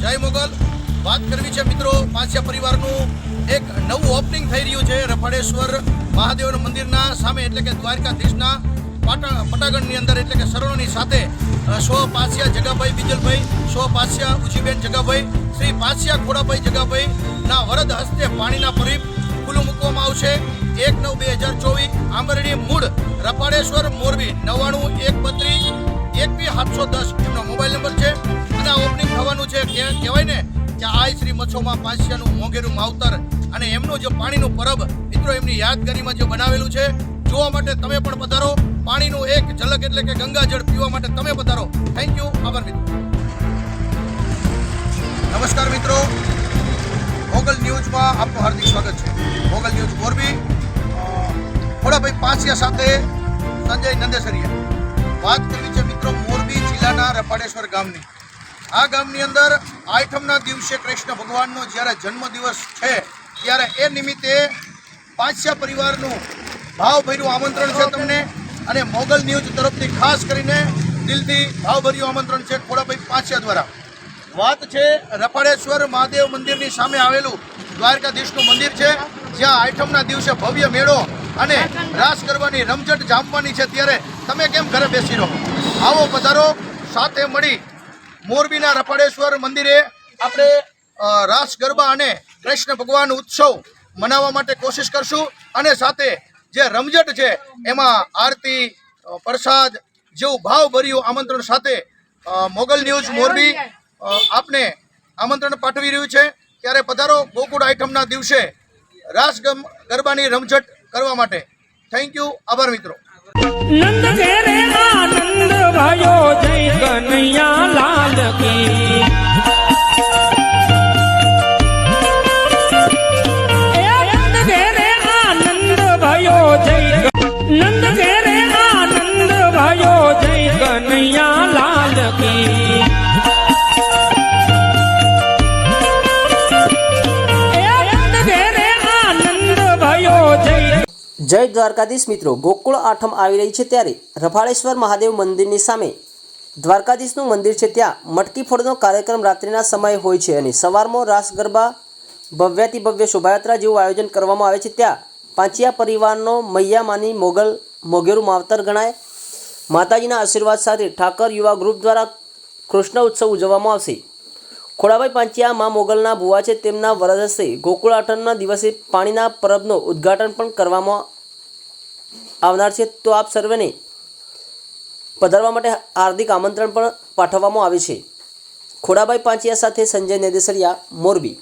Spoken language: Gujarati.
જય મોગલ. વાત કરવી છે મિત્રો, પાછા પરિવારનું એક નવું ઓપનિંગ થઈ રહ્યું છે રફાડેશ્વર મહાદેવના મંદિરના સામે, એટલે કે દ્વારકાધીશના પાટણ પટાગણની અંદર, એટલે કે શરણોની સાથે સો પાસિયા જગાભાઈ બીજલભાઈ સો પાસિયા ઉજીબેન જગાભાઈ, શ્રી પાસિયા ખોડાભાઈ જગાભાઈ ના વરદ હસ્તે પાણીના પરીપ ખુલ્લું મૂકવામાં આવશે. એક નવ બે હજાર ચોવીસ આંબરડી મૂળ, રફાડેશ્વર મોરબી, નવ્વાણું એક બત્રીસ એકવી સાતસો દસ, એમનો મોબાઈલ નંબર છે. છે. કહેવાય ને કે આ શ્રી મચ્છોમાં પાછિયાનું મોંઘેરું માવતર અને એમનું જે પાણીનું પરબ, મિત્રો, એમની યાદગારીમાં જે બનાવેલું છે, જોવા માટે તમે પણ પધારો. પાણીનું એક ઝલક એટલે કે ગંગાજળ પીવા માટે તમે પધારો. થેન્ક યુ આભાર, મિત્રો. નમસ્કાર, મિત્રો. મોગલ ન્યૂઝમાં આપનું હાર્દિક સ્વાગત છે. મોગલ ન્યૂઝ મોરબી. ખોડાભાઈ પાસિયા સાથે સંજય નંદેસરિયા વાત કરવી છે, મિત્રો, મોરબી જિલ્લાના રપાડેશ્વર ગામની. આ ગામની અંદર આઠમના દિવસે કૃષ્ણ ભગવાનનો જ્યારે જન્મદિવસ છે, ત્યારે એ નિમિત્તે પાંચસા પરિવારનું ભાવભર્યું આમંત્રણ છે તમને. અને મોગલ ન્યૂઝ તરફથી ખાસ કરીને દિલથી ભાવભર્યું આમંત્રણ છે ખોડાભાઈ પાછિયા દ્વારા. વાત છે રફાળેશ્વર મહાદેવ મંદિરની સામે આવેલું દ્વારકાધીશનું મંદિર છે, જ્યાં આઠમના દિવસે ભવ્ય મેળો અને રાસ કરવાની રમઝટ જામવાની છે. ત્યારે તમે કેમ ઘરે બેસી રહો? આવો પધારો, સાથે મળી મોરબીના રફાડેશ્વર મંદિરે આપણે રાસ, ગરબા અને કૃષ્ણ ભગવાન ઉત્સવ મનાવવા માટે કોશિશ કરશું. અને સાથે જે રમઝટ છે, એમાં આરતી પ્રસાદ જેવું ભાવભર્યું આમંત્રણ સાથે મોગલ ન્યૂઝ મોરબી આપને આમંત્રણ પાઠવી રહ્યું છે. ત્યારે પધારો ગોકુળ આઈટમના દિવસે રાસ ગરબાની રમઝટ કરવા માટે. થેન્ક યુ આભાર મિત્રો. નંદ જય કનૈયા લાલ કી એ નંદ ઘેરે આનંદ ભયો જય નંદ ઘેરે આનંદ ભયો જય કનૈયા લાલ કી એ નંદ ઘેરે આનંદ ભયો જય જય દ્વારકાધીશ મિત્રો ગોકુળ આઠમ આવી રહી છે ત્યારે રફાળેશ્વર મહાદેવ મંદિરની સામે દ્વારકાધીશનું મંદિર છે ત્યાં. મટકી ફોડનો કાર્યક્રમ રાત્રિના સમયે હોય છે અને સવારમાં રાસ ગરબા, ભવ્યાતિ ભવ્ય શોભાયાત્રા જેવું આયોજન કરવામાં આવે છે ત્યાં. પાંચિયા પરિવારનો મૈયામાની મોગલ મોગેરું માવતર ગણાય. માતાજીના આશીર્વાદ સાથે ઠાકર યુવા ગ્રુપ દ્વારા કૃષ્ણ ઉત્સવ ઉજવવામાં આવશે. ખોડાભાઈ પાંચિયા મા મોગલના ભુવા છે. તેમના વરદ ગોકુળ આઠમના દિવસે પાણીના પરબનું ઉદ્ઘાટન પણ કરવામાં આવનાર છે. તો આપ સર્વેને પધારવા માટે હાર્દિક આમંત્રણ પણ પાઠવવામાં આવે છે. ખોડાભાઈ પાંચિયા સાથે સંજય નેદેસરિયા મોરબી.